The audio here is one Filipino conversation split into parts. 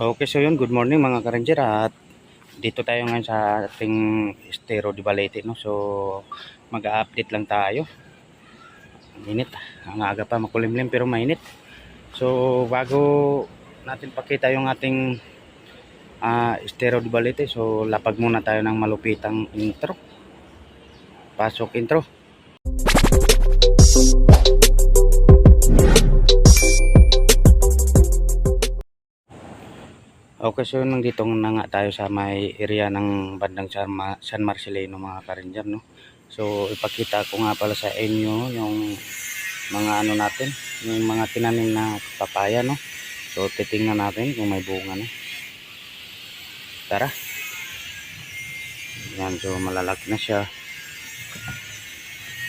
Okay, so yun, good morning mga ka-ranger at dito tayo ngayon sa ating estero di Balete, no? So, mag-update lang tayo. Init, ang aga pa, makulimlim pero mainit. So, bago natin pakita yung ating ah, estero di Balete, so lapag muna tayo ng malupitang intro. Pasok intro. Okay, so nandito na nga tayo sa may area ng bandang San, Ma- San Marcelino mga karinjar, no? So, ipakita ko nga pala sa inyo yung mga ano natin, yung mga tinanim na papaya, no? So, titingnan natin kung may bunga, no? Tara. Yan, so malalaki na siya.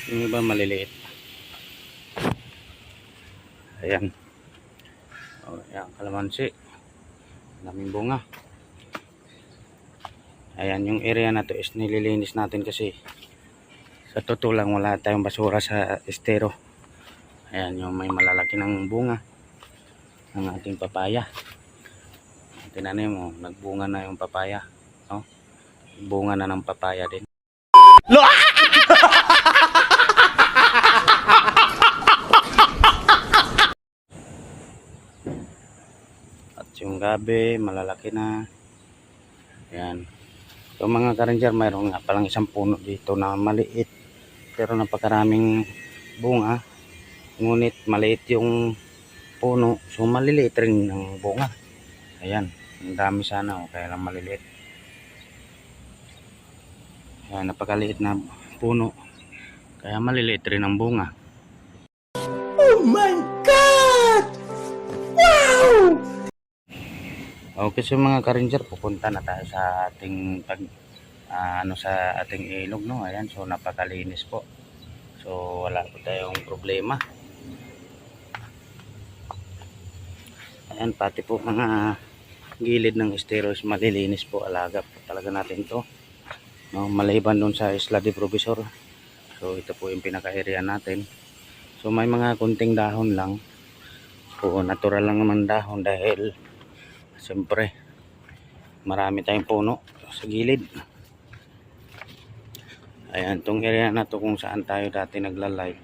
Yung iba maliliit. Ayan. O, yan, kalamansi daming bunga. Ayan yung area na to is nililinis natin kasi sa totoo wala tayong basura sa estero. Ayan yung may malalaki ng bunga ng ating papaya. Tinanim mo nagbunga na yung papaya. No? bunga na ng papaya din. At yung gabi malalaki na. Yan so mga karenjer mayroon nga palang isang puno dito na maliit pero napakaraming bunga. Ngunit maliit yung puno so maliliit rin ng bunga. Ayan ang dami sana oh, kaya lang maliliit. Ayan napakaliit na puno kaya maliliit rin ang bunga. Oh my Okay, so mga ka-ranger, pupunta na tayo sa ating pag ah, ano sa ating ilog no. Ayan, so napakalinis po. So wala po tayong problema. Ayan, pati po mga gilid ng steros malilinis po. Alaga po talaga natin to. No, maliban dun sa Isla de Provisor. So ito po yung pinaka-area natin. So may mga kunting dahon lang. So natural lang naman dahon dahil Siyempre, marami tayong puno sa gilid. Ayan, tong area na to kung saan tayo dati nagla-live.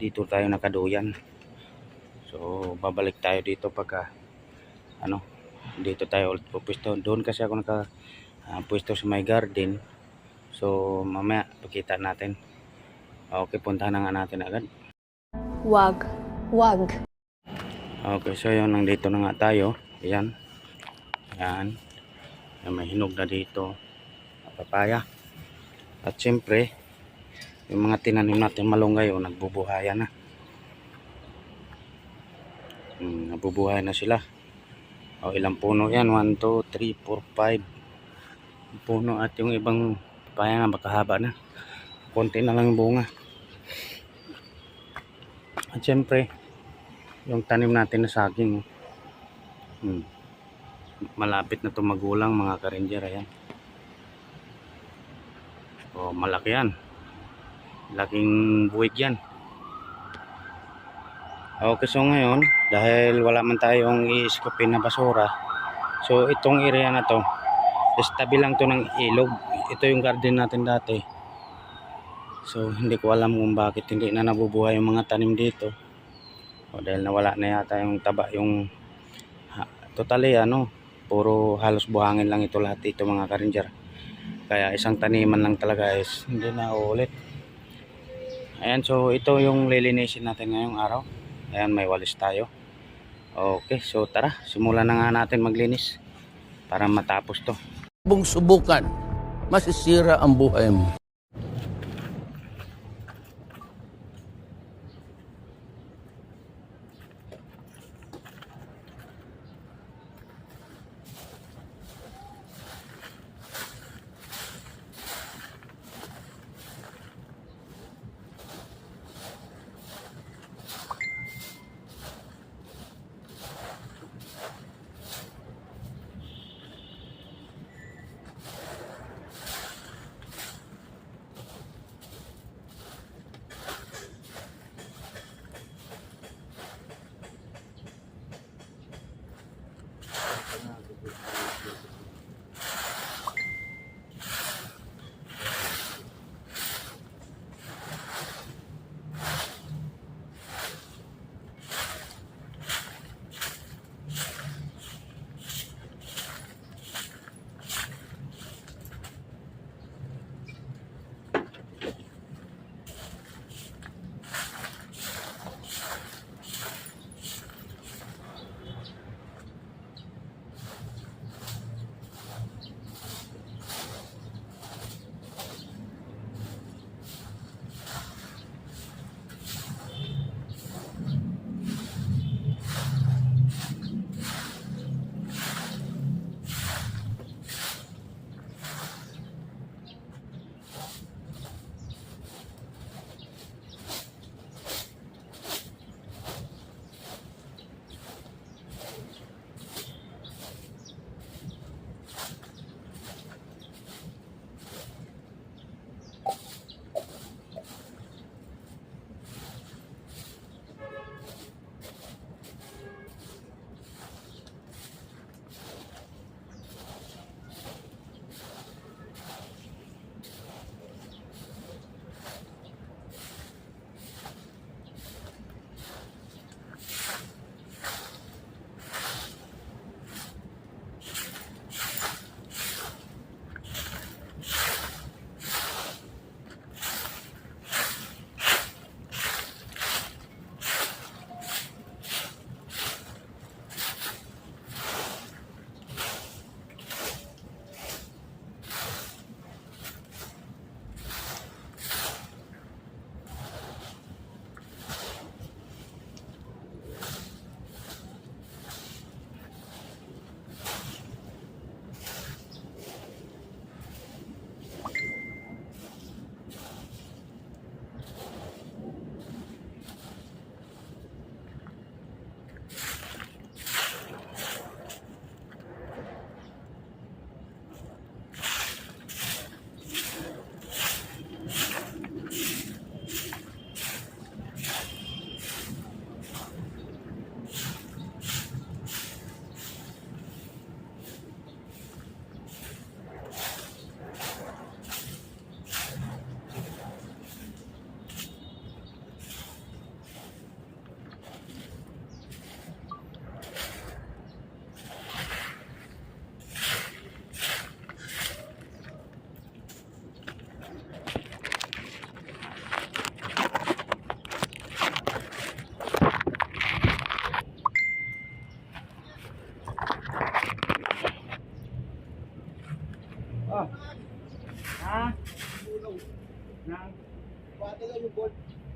Dito tayo nakaduyan. So, babalik tayo dito pagka ano, dito tayo ulit pupwesto. Doon kasi ako naka ah, pwesto sa my garden. So, mamaya pakita natin. Okay, puntahan na nga natin agad. Wag. Wag. Okay, so yun, nandito na nga tayo. Ayan. Ayan. Ayan, may hinog na dito. Papaya. At syempre, yung mga tinanim natin malunggay, oh, nagbubuhayan na. Hmm, nabubuhay na sila. O, ilang puno yan? 1, 2, 3, 4, 5. Puno at yung ibang papaya na makahaba na. Konti na lang yung bunga. At syempre, yung tanim natin na saging. Hmm. Malapit na to magulang mga karenjer. Ayan. Oh, malaki yan. Laking buwig yan. Okay, so ngayon, dahil wala man tayong i-scoopin na basura, so itong area na to, is lang to ng ilog. Ito yung garden natin dati. So, hindi ko alam kung bakit hindi na nabubuhay yung mga tanim dito. O dahil nawala na yata yung taba yung totally ano, puro halos buhangin lang ito lahat dito mga karinjer. Kaya isang taniman lang talaga is hindi na ulit. Ayan, so ito yung lilinisin natin ngayong araw. Ayan, may walis tayo. Okay, so tara, simulan na nga natin maglinis para matapos to. Bung subukan, masisira ang buhay mo.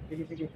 Sige, sige.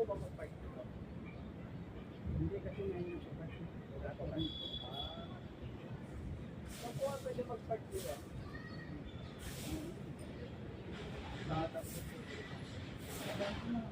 po ba mag-park dito? Hindi kasi ngayon yung sapat. Wala pa lang. Ah. Saan po ang pwede mag-park dito? Lahat ang. Lahat ang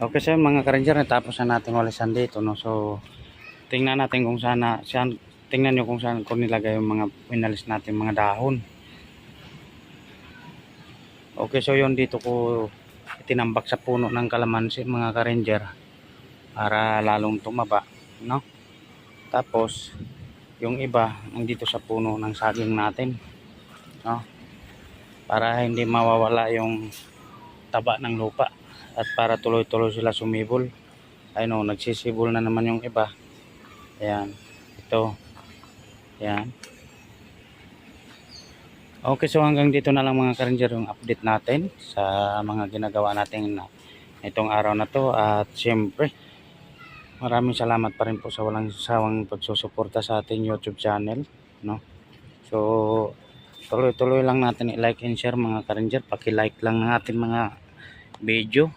Okay sir mga karanger natapos na natin ulit dito no. So tingnan natin kung saan saan tingnan niyo kung saan ko nilagay yung mga pinalis natin mga dahon. Okay so yon dito ko itinambak sa puno ng kalamansi mga karanger para lalong tumaba no. Tapos yung iba nandito sa puno ng saging natin no. Para hindi mawawala yung taba ng lupa at para tuloy-tuloy sila sumibol. Ayun, oh, nagsisibol na naman yung iba. Ayan. Ito. Ayan. Okay, so hanggang dito na lang mga ka-ranger yung update natin sa mga ginagawa natin na itong araw na to at siyempre maraming salamat pa rin po sa walang sawang pagsusuporta sa ating YouTube channel no so tuloy-tuloy lang natin i-like and share mga ka-ranger. Paki-like lang ng ating mga video.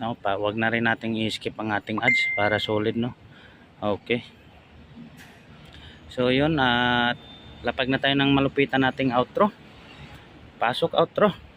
No pa wag na rin nating i-skip ang ating ads para solid no? Okay. So yun at lapag na tayo ng malupitan nating outro. Pasok outro